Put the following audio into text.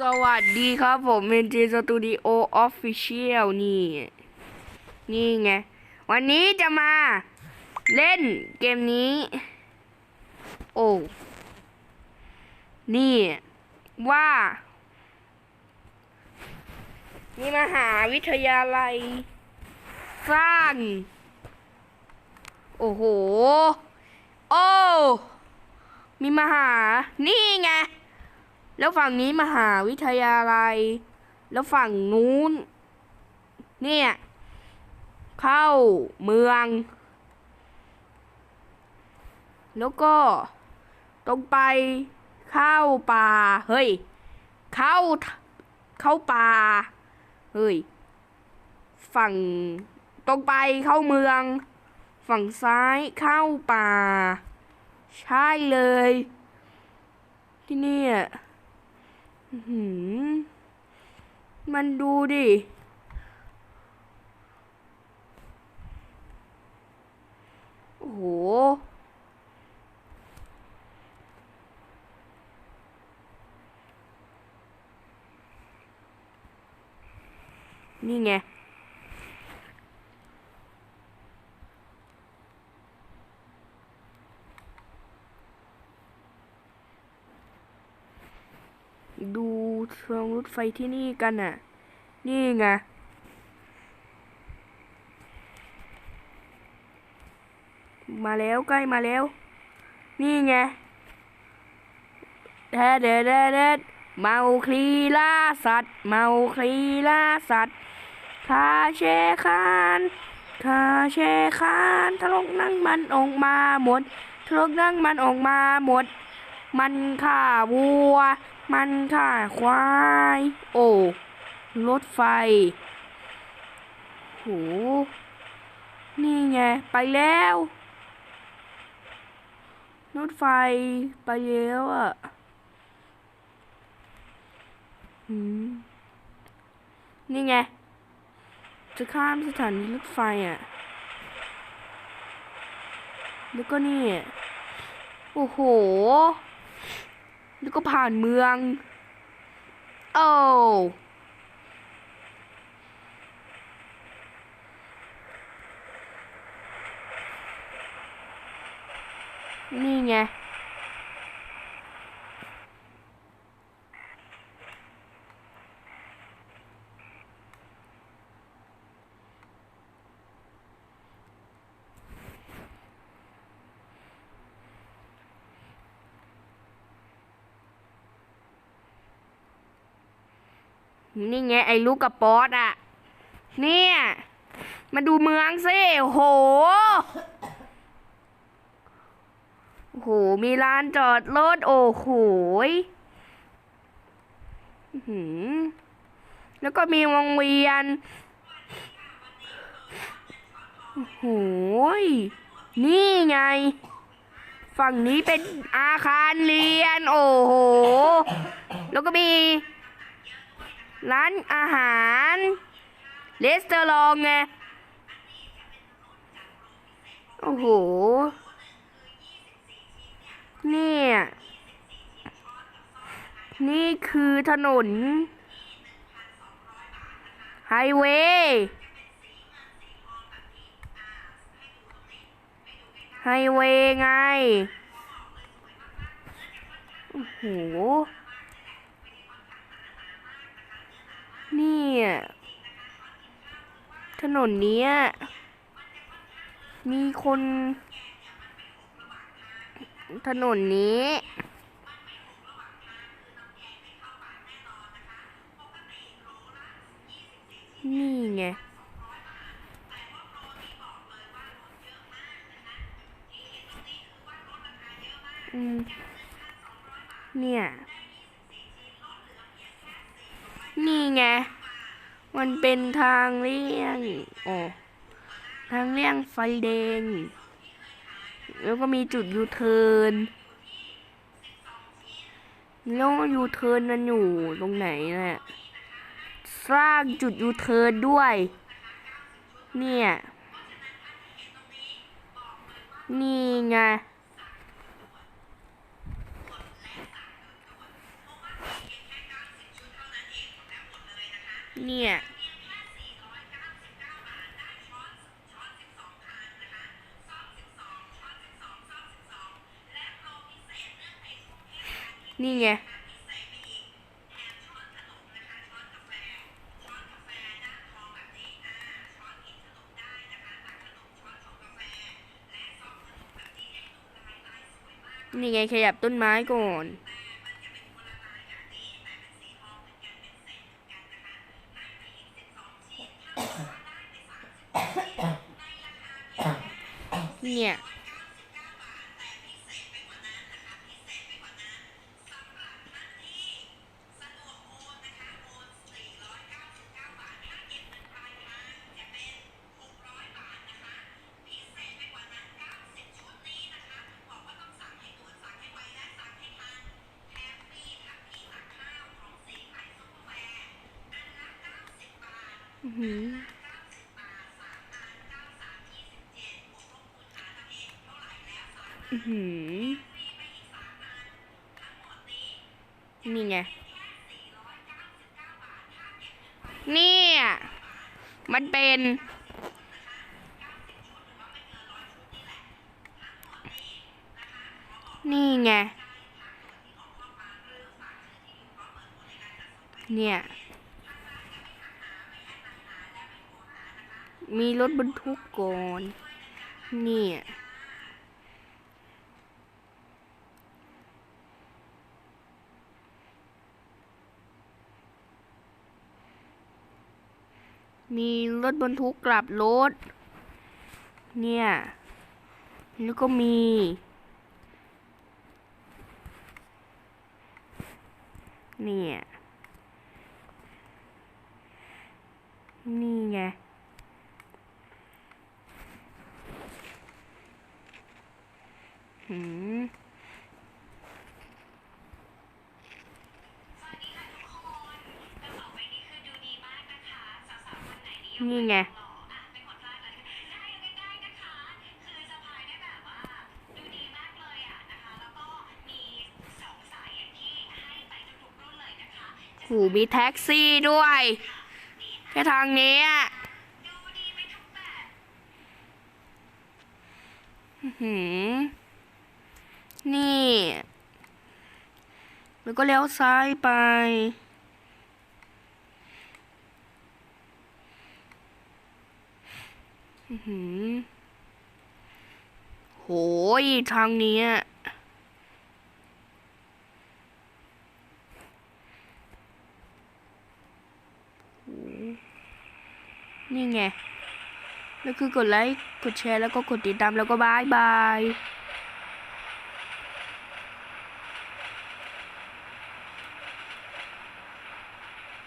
สวัสดีครับผมเ n น s สตูดิโอออฟฟิเชียลนี่ นี่ไง วันนี้จะมาเล่นเกมนี้ โอ้ นี่ ว่า นี่มหาวิทยาลัย สร้าง โอ้โห โอ้ มีมหา นี่ไง แล้วฝั่งนี้มหาวิทยาลัย แล้วฝั่งนู้น เนี่ย เข้าเมือง แล้วก็ตรงไปเข้าป่า เฮ้ย เข้า เข้าป่า เฮ้ย ฝั่งตรงไปเข้าเมือง ฝั่งซ้ายเข้าป่า ใช่เลย ที่นี่อะอื้อหือ มันดูดิ โอ้โห นี่ไง ดูทางร ถไฟที่นี่กันอะ นี่ไงมาแล้วใกล้มาแล้ว นี่ไงแดดแดดแดดแดดเมาคลีล่าสัตว์ เมาคลีล่าสัตว์คาเชคานคาเชคานทะลกนั่งมันออกมาหมดทะลกนั่งมันออกมาหมด มันฆ่าวัว มันฆ่าควาย โอ้ รถไฟ โห นี่ไง ไปแล้ว รถไฟไปแล้วอะหืมนี่ไง จะข้ามสถานีรถไฟอะ แล้วก็นี่ โอ้โห แล้วก็ผ่านเมือง โอ้นี่ไง นี่ไงไอ้ลูกกระป๊อดอะเนี่ย มาดูเมืองสิโห โอ้โห มีลานจอดรถ โอ้โห้แล้วก็มีวงเวียน โอ้โหยนี่ไง ฝั่งนี้เป็นอาคารเรียน โอ้โห แล้วก็มี ร้านอาหารเลสเตอรองไง โอ้โห เนี่ย นี่คือถนน ไฮเวย์ไฮเวย์ไง โอ้โห นี่ถนนเนี้ย มีคน ถนนนี้นี่ไง อืม เนี่ย นี่ไง มันเป็นทางเลี่ยง โอ้ ทางเลี่ยงไฟแดง แล้วก็มีจุดยูเทิร์นแล้วยูเทิร์นมันอยู่ตรงไหนนี่ยสร้างจุดยูเทิร์นด้วย เนี่ย นี่ไง เนี่ย นี่ไงนี่ไงขยับต้นไม้ก่อน เนี่ยอื้ หือ นี่ไง เนี่ย มันเป็น นี่ไง เนี่ย มีรถบรรทุกก่อน เนี่ย มีรถบรรทุกกลับรถ เนี่ย แล้วก็มี เนี่ย นี่ไง หืม นี่ไงหูมีแท็กซี่ด้วยแค่ทางนี้อะอื้อหือนี่ แล้วก็เลี้ยวซ้ายไป อื้อหือ โหยทางเนี้ยนี่ไง แล้วคือกดไลค์ กดแชร์ แล้วก็กดติดตาม แล้วก็บายบาย